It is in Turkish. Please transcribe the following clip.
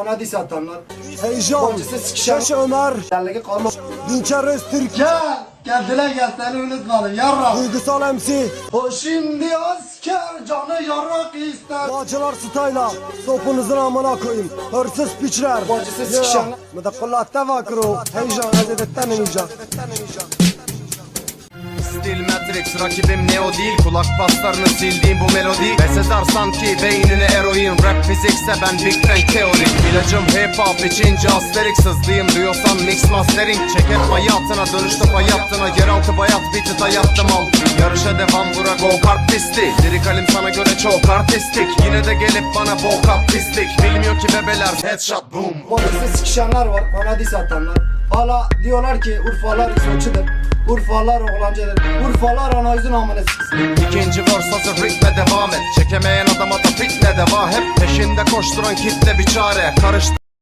bana dis atanlar. Heyecan, Bacısı sikişen. Şaş Ömer, Derligi kalma. Dinçer Öztürk, Gel, geldiler gel seni unutmadım yarra. Duygusal MC, O şimdi asker canı yarrak ister. Bağcılar Stayla, sopunuzun amına koyayım. Hırsız piçler. Bacısı sikişen. Medakullatte vakro. Heyecan, ededetten emeyeceğim. Stil Matrix rakibim Neo değil Kulak paslarını sildiğim bu melodi Besedar sanki beynine eroin Rap fizikse ben Big Bang teori. İlacım hip hop içince asterik Sızlıyım diyorsan mix mastering. Çek hep hayatına dönüştü hayattına Yeraltı bayat biti dayattım al. Yarışa devam bura go kart pisti. Lirikalim sana göre çok artistik. Yine de gelip bana bok pislik. Bilmiyor ki bebeler headshot boom. Bacısı sikişenler var bana dis atanlar. Hala diyorlar ki Urfalar İsveç'idir. Urfalar oğlancıdır. Urfalar anayüzün siksin. İkinci vers hazır ritme devam et Çekemeyen adama da fitne deva Hep peşinde koşturan kitle bir çare Karıştı